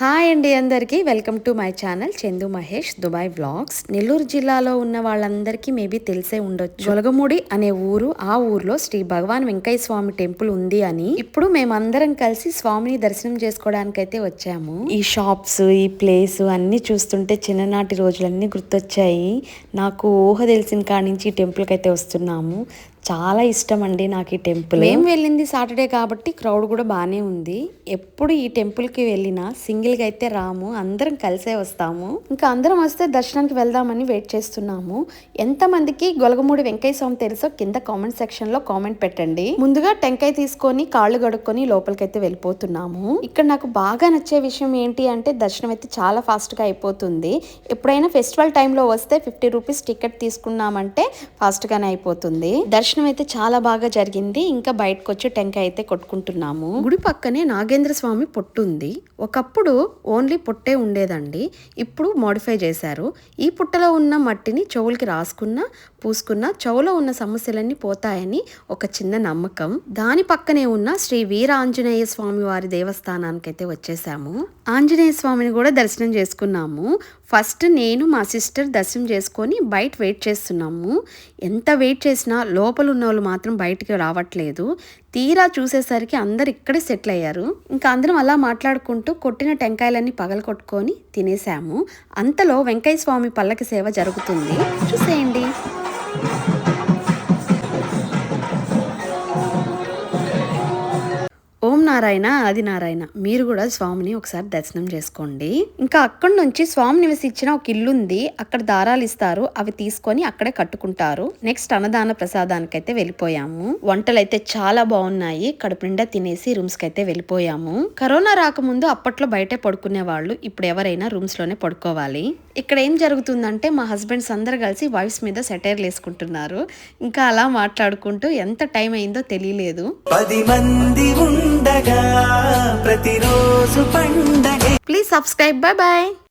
Hi అండి అందరికీ. Welcome to my channel Chandu Mahesh Dubai vlogs. Nellore జిల్లాలో ఉన్న వాళ్ళందరికీ మేబీ తెలిసే ఉండొచ్చు. జొలగముడి అనే ఊరు ఆ ఊర్లో శ్రీ భగవాన్ వెంకయ్య స్వామి టెంపుల్ ఉంది అని ఇప్పుడు మేమందరం కలిసి స్వామిని దర్శనం చేసుకోవడానికి అయితే వచ్చాము. ఈ షాప్స్ ఈ ప్లేస్ అన్ని చూస్తుంటే చిన్ననాటి రోజులన్నీ గుర్తొచ్చాయి. నాకు ఊహ తెలిసిన కాడి నుంచి ఈ టెంపుల్కి అయితే వస్తున్నాము. చాలా ఇష్టం అండి నాకు ఈ టెంపుల్. మేము వెళ్ళింది సాటర్డే కాబట్టి క్రౌడ్ కూడా బాగానే ఉంది. ఎప్పుడు ఈ టెంపుల్కి వెళ్ళినా సింగిల్గా అయితే రాము అందరం కలిసే వస్తాము. ఇంకా అందరం వస్తే దర్శనానికి వెళ్దామని వెయిట్ చేస్తున్నాము. ఎంతమందికి గొలగమూడి వెంకయ్య స్వామి తెలుసో కింద కామెంట్ సెక్షన్లో కామెంట్ పెట్టండి. ముందుగా టెంకాయ తీసుకొని కాళ్ళు గడుక్కొని లోపలికైతే వెళ్ళిపోతున్నాము. ఇక్కడ నాకు బాగా నచ్చే విషయం ఏంటి అంటే దర్శనం అయితే చాలా ఫాస్ట్గా అయిపోతుంది. ఎప్పుడైనా ఫెస్టివల్ టైంలో వస్తే ఫిఫ్టీ రూపీస్ టికెట్ తీసుకున్నామంటే ఫాస్ట్గానే అయిపోతుంది. దర్శనం అయితే చాలా బాగా జరిగింది. ఇంకా బయటకు వచ్చి టెంకాయ అయితే కొట్టుకుంటున్నాము. గుడి పక్కనే నాగేంద్ర స్వామి పొట్టు ఉంది ఒకప్పుడు ఓన్లీ పొట్టే ఉండేదండి. ఇప్పుడు మోడిఫై చేశారు. ఈ పుట్టలో ఉన్న మట్టిని చెవులకి రాసుకున్న పూసుకున్న చెవులో ఉన్న సమస్యలన్నీ పోతాయని ఒక చిన్న నమ్మకం. దాని పక్కనే ఉన్న శ్రీ వీర ఆంజనేయ స్వామి వారి దేవస్థానానికి అయితే వచ్చేసాము. ఆంజనేయ స్వామిని కూడా దర్శనం చేసుకున్నాము. ఫస్ట్ నేను మా సిస్టర్ దర్శనం చేసుకొని బయట వెయిట్ చేస్తున్నాము. ఎంత వెయిట్ చేసినా లోపల ఉన్న వాళ్ళు మాత్రం బయటికి రావట్లేదు. తీరా చూసేసరికి అందరు ఇక్కడే సెటిల్ అయ్యారు. ఇంకా అందరం అలా మాట్లాడుకుంటూ కొట్టిన టెంకాయలన్నీ పగల కొట్టుకొని తినేసాము అంతలో వెంకయ్య స్వామి పల్లకి సేవ జరుగుతుంది. చూసేయండి. నారాయణ అది నారాయణ. మీరు కూడా స్వామిని ఒకసారి దర్శనం చేసుకోండి. ఇంకా అక్కడి నుంచి స్వామి నివసించిన ఒక ఇల్లు ఉంది. అక్కడ దారాలు ఇస్తారు. అవి తీసుకొని అక్కడే కట్టుకుంటారు. నెక్స్ట్ అన్నదాన ప్రసాదానికి అయితే వెళ్ళిపోయాము. వంటలు అయితే చాలా బాగున్నాయి. కడుపు నిండా తినేసి రూమ్స్కి అయితే వెళ్ళిపోయాము. కరోనా రాకముందు అప్పట్లో బయటే పడుకునే వాళ్ళు ఇప్పుడు ఎవరైనా రూమ్స్లోనే పడుకోవాలి. ఇక్కడ ఏం జరుగుతుందంటే మా హస్బెండ్స్ అందరు కలిసి వైఫ్స్ మీద సెటైర్లు వేసుకుంటున్నారు. ఇంకా అలా మాట్లాడుకుంటూ ఎంత టైం అయిందో తెలియలేదు. పది మంది ఉండగా ప్రతిరోజు పండగ. Please subscribe bye bye